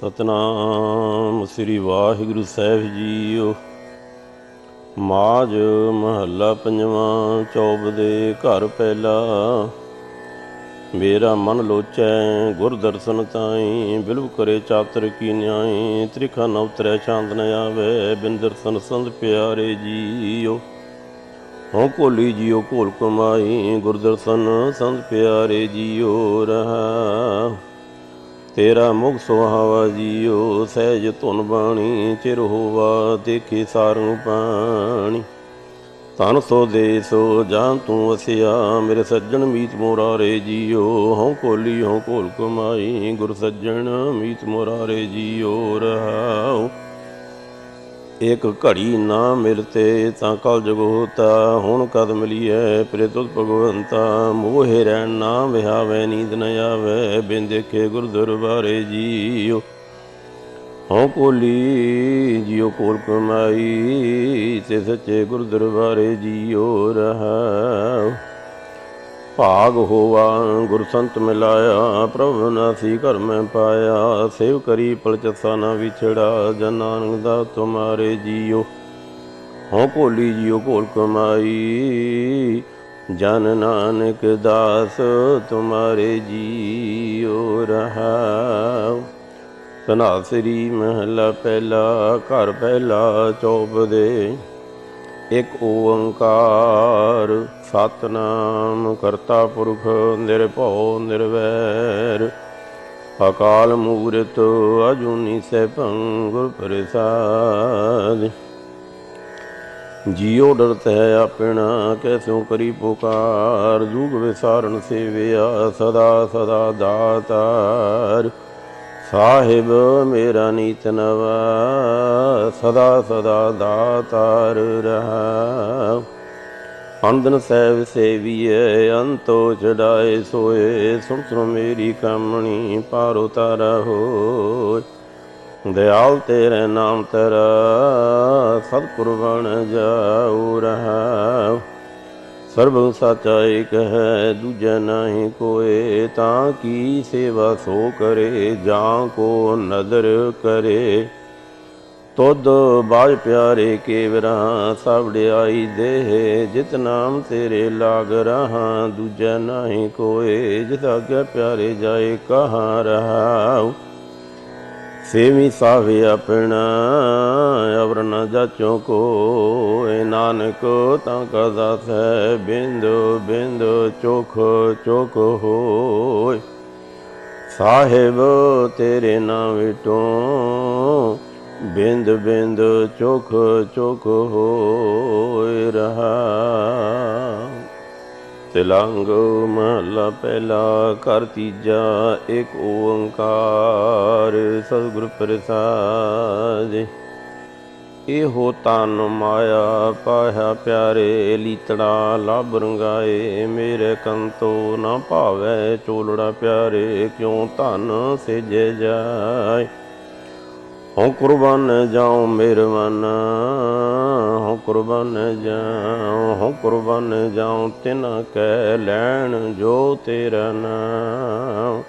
ਸਤਨਾਮ ਸ੍ਰੀ ਵਾਹਿਗੁਰੂ ਸਾਹਿਬ ਜੀਓ। ਮਾਜ ਮਹੱਲਾ ਪੰਜਵਾਂ ਚੌਬ ਦੇ ਘਰ ਪਹਿਲਾ। ਮੇਰਾ ਮਨ ਲੋਚੈ, ਗੁਰ ਦਰਸ਼ਨ ਤਾਈ ਬਿਲਵ ਕਰੇ ਚਾਤਰ ਕੀ ਨਿਆਈ, ਤ੍ਰਿਖਾ ਨ ਉਤਰੈ ਸ਼ਾਂਤ ਨ ਆਵੇ ਬਿਨ ਦਰਸ਼ਨ ਸੰਤ ਪਿਆਰੇ ਜੀਓ। ਹਉ ਕੋਲੀ ਜੀਓ ਕੋਲ ਕਮਾਈ, ਗੁਰ ਦਰਸ਼ਨ ਸੰਤ ਪਿਆਰੇ ਜੀਓ ਰਹਾ। ਤੇਰਾ ਮੁਖ ਸੁਹਾਵਾ ਜੀਓ, ਸਹਿਜ ਧੁਨ ਬਾਣੀ, ਚਿਰ ਹੋਵਾ ਦੇਖੇ ਸਾਰੂ ਪਾਣੀ। ਤਨ ਸੋ ਦੇ ਸੋ ਜਾਂ ਤੂੰ ਵਸਿਆ, ਮੇਰੇ ਸੱਜਣ ਮੀਤ ਮੋਰਾਰੇ ਜੀਓ। ਹਉ ਕੋਲੀ, ਹਉ ਕੋਲ ਕਮਾਈ, ਗੁਰ ਸੱਜਣ ਮੀਤ ਮੋਰਾਰੇ ਜੀਓ, ਰਹਾਉ ਇੱਕ ਘੜੀ ਨਾ ਮਿਲਤੇ ਤਾਂ ਕਲ ਜਗ ਹੋਤਾ ਹੁਣ ਕਦ ਮਿਲੀਐ ਪ੍ਰੇ ਤੁਧ ਭਗਵੰਤਾ? ਮੋਹਿ ਰਹਿਣ ਨਾ ਵਿਹਾਵੇ, ਨੀਂਦ ਨ ਆਵੇ, ਬਿਨ ਦੇਖੇ ਗੁਰ ਦਰਬਾਰੇ ਜੀਓ ਹਉ ਕੋਲੀ ਜੀਓ ਕੋਲ ਕਮਾਈ, ਤੇ ਸੱਚੇ ਗੁਰ ਦਰਬਾਰੇ ਜੀਓ ਰਹਾ ਭਾਗ ਹੋਵਾ ਗੁਰ ਸੰਤ ਮਿਲਾਇਆ, ਪ੍ਰਭ ਨਾਸੀ ਘਰ ਮੈਂ ਪਾਇਆ, ਸੇਵ ਕਰੀ ਪਲਚਸਾ ਨਾ ਵਿਛੜਾ, ਜਨ ਨਾਨਕ ਦਾ ਤੁਮਾਰੇ ਜੀਓ। ਹਉ ਭੋਲੀ ਜੀਓ ਭੋਲ ਕਮਾਈ, ਜਨ ਨਾਨਕ ਦਾਸ ਤੁਮਾਰੇ ਜੀਓ ਰਹਾ ਤਨਾਸਰੀ ਮਹਲਾ ਪਹਿਲਾ, ਘਰ ਪਹਿਲਾ, ਚੌਪ ਦੇ ਇਕ ਓੰਕਾਰ, ਸਤਨਾਮ ਕਰਤਾ ਪੁਰਖ ਨਿਰਭਉ ਨਿਰਵੈਰ। ਅਕਾਲ ਮੂਰਤ ਅਜੂਨੀ ਸੈਭੰ ਗੁਰ ਪ੍ਰਸਾਦ। ਜੀਉ ਡਰਤ ਹੈ ਆਪਣਾ, ਕੈਸੋ ਕਰੀ ਪੁਕਾਰ। ਜੁਗ ਵਿਸਾਰਨ ਸੇਵਿਆ ਸਦਾ ਸਦਾ ਦਾਤਾਰ। ਸਾਹਿਬ ਮੇਰਾ ਨੀਤ ਨਵਾ, ਸਦਾ ਸਦਾ ਦਾਤਾਰ ਰਹਾ। ਅੰਦਨ ਸਹਿਬ ਸੇਵੀਏ, ਅੰਤੋ ਚੜਾਏ ਸੋਏ, ਸੁਣ ਸੁਣ ਮੇਰੀ ਕਾਮਣੀ ਪਾਰੋ ਤਾਰਾ ਹੋਏ। ਦਿਆਲ ਤੇਰੇ ਨਾਮ ਤੇਰਾ, ਸਤਿਗੁਰ ਬਣ ਜਾਉ ਰਹਾ। ਸਰਬ ਸਾਚਾ ਏਕ ਹੈ ਦੂਜਾ ਨਹੀਂ ਕੋਏ, ਤਾਂ ਕੀ ਸੇਵਾ ਸੋ ਕਰੇ, ਜਾਂ ਕੋ ਨਦਰ ਕਰੇ। ਤੁਧ ਬਾਜ ਪਿਆਰੇ ਕੇਵਰਾਂ ਸਵੜਾਈ ਦੇਹ, ਜਿਤ ਨਾਮ ਤੇਰੇ ਲਾਗ ਰਹਾ। ਦੂਜਾ ਨਹੀਂ ਕੋਏ ਜਿਤ ਆਗੇ ਪਿਆਰੇ ਜਾਏ, ਕਹਾ ਰਹਾਉ। ਸੇਵੀ ਸਾਵੇ ਆਪਣਾ, ਅਵਰ ਨ ਜਾਚੋ ਕੋ ਏ ਨਾਨਕ ਤਾਂ ਕਦਾ ਸੈ ਬਿੰਦ ਬਿੰਦ, ਚੋਖ ਚੋਖ ਹੋਏ। ਸਾਹਿਬ ਤੇਰੇ ਨਾਮ ਵਿਟੋ, ਬਿੰਦ ਬਿੰਦ, ਚੋਖ ਚੋਖ ਹੋਏ ਰਹਾ। ਤਿਲੰਗ ਮਹਲਾ ਪਹਿਲਾ ਕਰ ਤੀਜਾ, ਇੱਕ ਓੰਕਾਰ ਸਤਿਗੁਰ ਪ੍ਰਸਾਦ। ਇਹੋ ਤਨ ਮਾਇਆ ਪਾਇਆ ਪਿਆਰੇ, ਲੀਤੜਾ ਲਬ ਰੰਗਾਏ, ਮੇਰੇ ਕੰਤੋ ਨਾ ਭਾਵੈ ਚੋਲੜਾ ਪਿਆਰੇ, ਕਿਉ ਧਨ ਸੇਜੇ ਜਾਏ? ਹਉ ਕੁਰਬਾਨ ਜਾਉ ਮੇਰੇ ਮਨ, ਹਉ ਕੁਰਬਾਨ ਜਾਉ, ਹਉ ਕੁਰਬਾਨ ਜਾਉ ਤਿਨ ਕੈ ਲੈਣ ਜੋ ਤੇਰਾ ਨਾਮ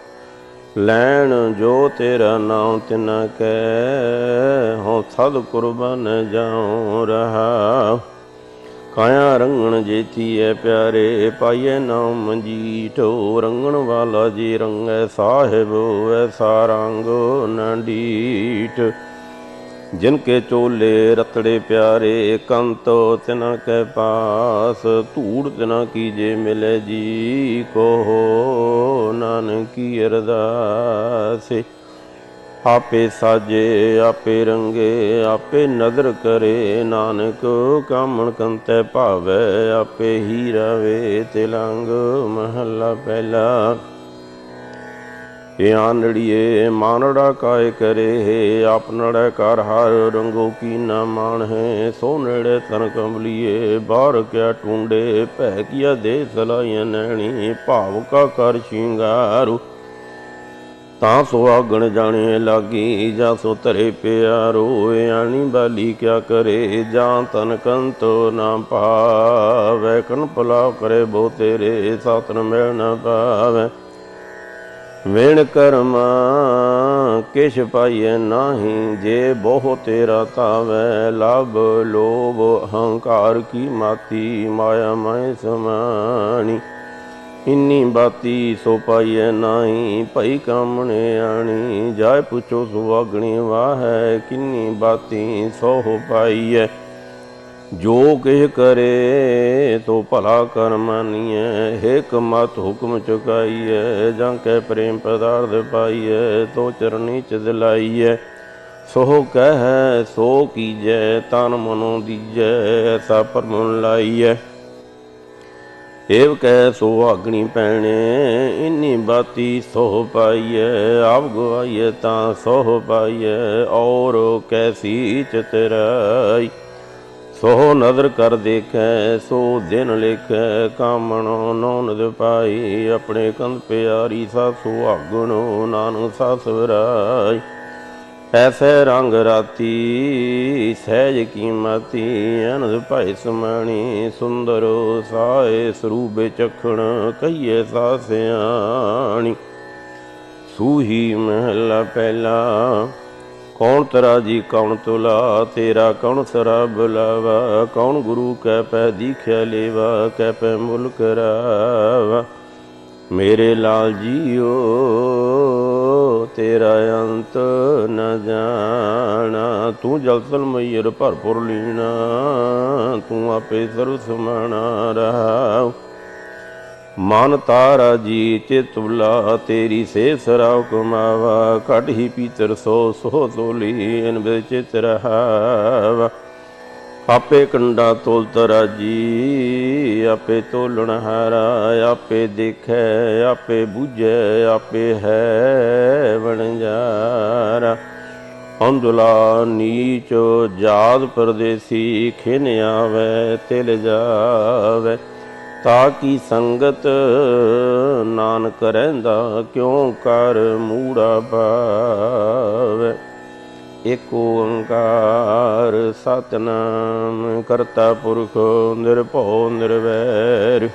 ਲੈਣ ਜੋ ਤੇਰਾ ਨਾਮ ਤਿਨ ਕੈ, ਹਉ ਸਦ ਕੁਰਬਾਨ ਜਾਉ ਰਹਾ ਕਾਇਆ ਰੰਗਣ ਜੇਤੀਐ ਪਿਆਰੇ, ਪਾਈਐ ਨਾਮ ਮੰਜੀਠੋ। ਰੰਗਣ ਵਾਲਾ ਜੀ ਰੰਗੈ ਸਾਹਿਬ ਐਸਾ ਰੰਗ ਨੰਡੀਟ ਜਿਨ ਕੇ ਚੋਲੇ ਰਤੜੇ ਪਿਆਰੇ, ਕੰਤੋ ਤਿਨਾ ਕੈ ਪਾਸ। ਧੂੜ ਤਿਨਾ ਕੀਜੇ ਮਿਲੇ ਜੀ ਕੋ ਨਾਨਕੀ ਅਰਦਾਸੇ। ਆਪੇ ਸਾਜੇ, ਆਪੇ ਰੰਗੇ, ਆਪੇ ਨਦਰ ਕਰੇ। ਨਾਨਕ ਕਾਮਣ ਕੰਤੈ ਭਾਵੈ, ਆਪੇ ਹੀ ਰਵੇ ਤਿਲੰਗ ਮਹੱਲਾ ਪਹਿਲਾ। ਇਹ ਆਨੜੀਏ ਮਾਨੜਾ ਕਾਇ ਕਰੇ ਆਪਨੜਾ ਕਰ ਹਰ ਰੰਗੋ ਕੀ ਨਾ ਮਾਨ ਹੈ ਸੋ ਨੇੜੇ ਤਨ ਕੰਬਲੀਏ, ਬਾਹਰ ਕਿਆ ਟੁੰਡੇ। ਭੈ ਕੀਆ ਦੇ ਸਲਾਈਆਂ ਨੈਣੀ ਭਾਵ ਕਾ ਕਰ ਸ਼ਿੰਗਾਰੂ। ਤਾਂ ਸੁਆਗਣ ਜਾਣੇ ਲਾਗੀ, ਜਾਂ ਸੋ ਧਰੇ ਪਿਆਰੋ ਆਣੀ ਬਾਲੀ ਕਿਆ ਕਰੇ, ਜਾਂ ਤਨ ਕੰਤੋ ਨਾ ਪਾਵੈ ਕਨ ਪਲਾ ਕਰੇ ਬੋ ਤੇਰੇ, ਸਾਤਨ ਮਿਲ ਨਾ ਪਾਵੈ। ਵਿਣ ਕਰਮਾ ਕਿਛ ਪਾਈਐ ਨਾਹੀ, ਜੇ ਬਹੁ ਤੇਰਾ ਤਾਵੈ ਲਭ ਲੋਭ ਅਹੰਕਾਰ ਕੀ ਮਾਤੀ, ਮਾਇਆ ਮੈਂ ਸਮਾਣੀ। ਇੰਨੀ ਬਾਤੀ ਸੋ ਪਾਈਐ ਨਾਹੀ, ਭਈ ਕਾਮਣੇ ਆਣੀ। ਜਾਇ ਪੁੱਛੋ ਸੁਆਗਣੀ ਵਾਹੈ, ਕਿੰਨੀ ਬਾਤੀ ਸੋ ਪਾਈਐ। ਜੋ ਕਿਹ ਕਰੇ, ਤੋ ਭਲਾ ਕਰਮ ਮਾਨੀਐ। ਏਕ ਮਤ ਹੁਕਮ ਚੁਕਾਈਐ, ਜਾਂ ਕੈ ਪ੍ਰੇਮ ਪਦਾਰਥ ਪਾਈਐ, ਤੋ ਚਰਨੀ ਚ ਦਿਲਾਈਐ। ਸੋ ਕਹਿ, ਸੋ ਕੀਜੈ, ਤਨ ਮਨੋ ਦੀਜੈ ਐਸਾ ਪਰਮੁਨ ਲਾਈਐ। ਏਵ ਕਹਿ ਸੋ ਆਗਣੀ ਪੈਣੇ, ਇੰਨੀ ਬਾਤੀ ਸੋ ਪਾਈਐ, ਆਪ ਗਵਾਈਐ ਤਾਂ ਸੋ ਪਾਈਐ, ਔਰ ਕੈਸੀ ਚਤਰਾਈ ਸੋ ਨਦਰ ਕਰ ਦੇਖੈ, ਸੋ ਦਿਨ ਲਿਖੈ, ਕਾਮਣੋ ਨੌਨਦ ਪਾਈ, ਆਪਣੇ ਕੰਧ ਪਿਆਰੀ ਸਾ ਸੁਹਾਗਣੋ ਨਾਨਕ ਸਸਵਰਾਈ। ਐਸੇ ਰੰਗ ਰਾਤੀ, ਸਹਿਜ ਕੀਮਤੀ ਅਨੰਦ ਭਾਇ ਸਮਾਣੀ, ਸੁੰਦਰੋ ਸਾਏ ਸਰੂਬੇ ਚਖਣ ਕਈਏ ਸਾਸਿਆਣੀ। ਸੂਹੀ ਮਹਿਲਾ ਪਹਿਲਾ, ਕੌਣ ਤਰਾ ਜੀ, ਕੌਣ ਤੁਲਾ, ਤੇਰਾ ਕੌਣ ਸਰਾ ਬੁਲਾਵਾ ਕੌਣ ਗੁਰੂ ਕੈ ਪੈ ਦੀਖਿਆ ਲੇਵਾ ਕੈ ਪੈ ਮੁਲਕ ਕਰਾਵਾ ਮੇਰੇ ਲਾਲ ਜੀਓ ਤੇਰਾ ਅੰਤ ਨ ਜਾਣਾ। ਤੂੰ ਜਲ ਸਲਮਈਰ ਭਰਪੁਰ ਲੀਣਾ। ਤੂੰ ਆਪੇ ਸਰਬ ਸਮਾਣਾ ਰਹਾ ਮਨ ਤਾਰਾ ਜੀ ਚਿਤ ਬੁਲਾ ਤੇਰੀ ਸੇ ਸਰਾਉ ਕਮਾਵਾ। ਕੱਢ ਹੀ ਪੀਤਰ ਸੋ ਸੋ ਤੋਲੀ ਇਨ ਵਿੱਚ ਚਿਤ ਰਹਾਵਾ। ਆਪੇ ਕੰਡਾ ਤੋਲ ਤਰਾਜੀ ਆਪੇ ਤੋਲਣ ਹਾਰਾ, ਆਪੇ ਦੇਖੈ, ਆਪੇ ਬੁਝੈ, ਆਪੇ ਹੈ ਵਣਜਾਰਾ ਅੰਦੁਲਾ ਨੀਚ ਜਾਦ ਪਰਦੇਸੀ, ਖਿਨ ਆਵੇ, ਤਿਲ ਜਾਵੇ। ਤਾ ਕੀ ਸੰਗਤ ਨਾਨਕ ਰਹਿੰਦਾ, ਕਿਉ ਕਰ ਮੂੜਾ ਪਾਵੇ ਏਕ ਓੰਕਾਰ ਸਤਨਾਮ, ਕਰਤਾ ਪੁਰਖ ਨਿਰਭਉ ਨਿਰਵੈਰ।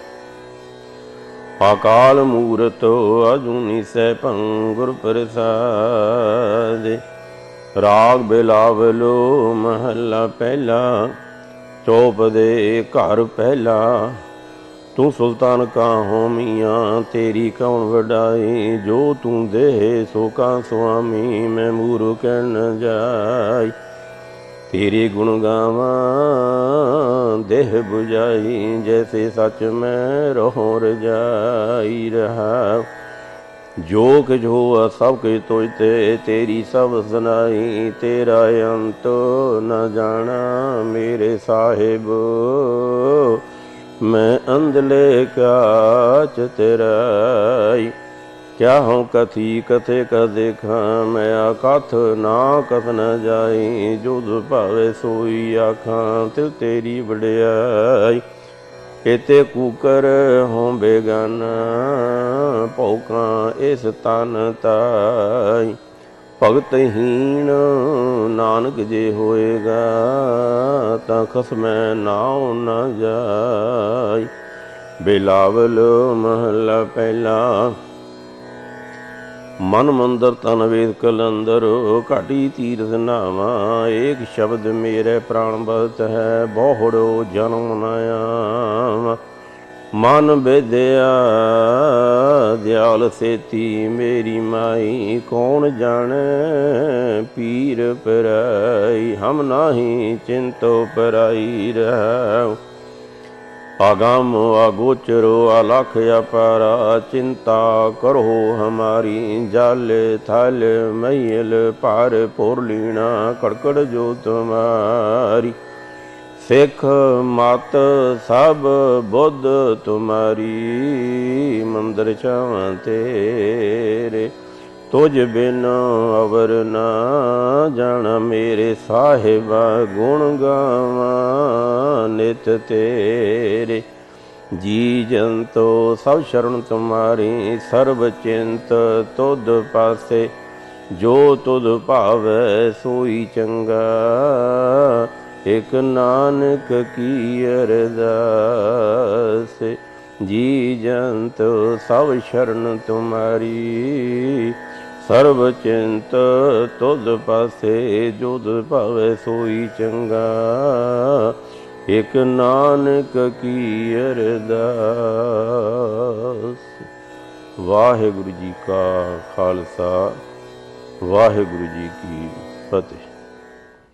ਅਕਾਲ ਮੂਰਤ ਅਜੂਨੀ ਸੈਭੰ ਗੁਰ ਪ੍ਰਸਾਦ। ਰਾਗ ਬਿਲਾਵਲੋ ਮਹੱਲਾ ਪਹਿਲਾ ਚੋਪ ਦੇ ਘਰ ਪਹਿਲਾ। ਤੂੰ ਸੁਲਤਾਨ ਕਾ ਹੋ ਮੀਆਂ ਤੇਰੀ ਕੌਣ ਵਡਾਈ? ਜੋ ਤੂੰ ਦੇ ਸੋ ਕਾ ਸੁਆਮੀ, ਮੈਂ ਮੂਰ ਕਹਿਣ ਜਾਈ। ਤੇਰੇ ਗੁਣ ਗਾਵਾਂ, ਦੇਹ 부ਜਾਈ ਜੈਸੇ ਸੱਚ ਮੈਂ ਰਹੋ ਰਜਾਈ ਰਹਾ। ਜੋ ਕਿ ਜੋ ਸਭ ਕੇ ਤੋਇ ਤੇ, ਤੇਰੀ ਸਭ ਸੁਨਾਈ, ਤੇਰਾ ਅੰਤ ਨ ਜਾਣਾ ਮੇਰੇ ਸਾਹਿਬ। ਮੈਂ ਅੰਧਲੇ ਕਾਚ ਤੇਰਾਈ ਕਿਆ ਹਉ ਕਥੀ ਕਥੇ ਕ ਦੇਖਾਂ, ਮੈਂ ਆਕਥ ਨਾ ਕਥ ਨ ਜਾਈ, ਜੋ ਦੁ ਭਾਵੇ ਸੋਈ ਆਖਾਂ ਤੇ ਤੇਰੀ ਵਡਿਆਈ। ਇਤੇ ਕੂਕਰ ਹੋਂ ਬੇਗਾਨਾ ਪੌਕਾਂ ਇਸ ਤਨ ਤਾਈ। ਭਗਤ ਹੀਣ, ਨਾਨਕ ਜੇ ਹੋਏਗਾ, ਤਾਂ ਖਸਮੈ ਨਾਉ ਨ ਜਾਈ। ਬਿਲਾਵਲ ਮਹਲਾ ਪਹਿਲਾ, ਮਨ ਮੰਦਰ ਤਨ ਵੇਦ ਕਲੰਦਰ, ਘਾਟੀ ਤੀਰਥ ਨਾਵਾ, ਏਕ ਸ਼ਬਦ ਮੇਰੇ ਪ੍ਰਾਣ ਬਤ ਹੈ, ਬਹੁੜੋ ਜਨਮ ਨਾਇਆ ਮਨ ਬੇਦਿਆ ਦਿਆਲ ਸੇਤੀ ਮੇਰੀ ਮਾਈ, ਕੌਣ ਜਾਣੈ? ਪੀਰ ਪਰਾਈ, ਹਮ ਨਾਹੀ ਚਿੰਤੋ ਪਰਾਈ ਰਹਿ ਆਗਮ ਅਗੋਚਰੋ ਅਲਖ ਅਪਾਰਾ, ਚਿੰਤਾ ਕਰੋ ਹਮਾਰੀ, ਜਲ ਥਲ ਮਈਲ ਪਾਰ ਪੁਰ ਲੀਣਾ, ਕੜਕੜ ਜੋ ਤੁਮਾਰੀ ਸਿੱਖ ਮਤ ਸਭ ਬੁੱਧ ਤੁਮਾਰੀ, ਮੰਦਰ ਚਾਵਾਂ ਤੇਰੇ। ਤੁਝ ਬਿਨ ਅਵਰ ਨਾ ਜਾਣਾ ਮੇਰੇ ਸਾਹਿਬਾ ਗੁਣ ਗਾਵਾਂ ਨਿਤ ਤੇਰੇ। ਜੀ ਜੰਤੋ ਸਭ ਸ਼ਰਨ ਤੁਮਾਰੀ, ਸਰਬ ਚਿੰਤ ਤੁਧ ਪਾਸੇ। ਜੋ ਤੁਧ ਭਾਵੈ ਸੋਈ ਚੰਗਾ ਇਕ ਨਾਨਕ ਕੀ ਅਰਦਾਸ? ਜੀ ਜੰਤ, ਸਭ ਸ਼ਰਨ ਤੁਮਾਰੀ। ਸਰਬ ਚਿੰਤ, ਤੁਧ ਪਾਸੇ ਜੁਦ ਭਾਵੇ ਸੋਈ ਚੰਗਾ। ਇਕ ਨਾਨਕ ਕੀ ਅਰਦਾਸ? ਵਾਹਿਗੁਰੂ ਜੀ ਕਾ ਖਾਲਸਾ, ਵਾਹਿਗੁਰੂ ਜੀ ਕੀ ਫਤਿਹ।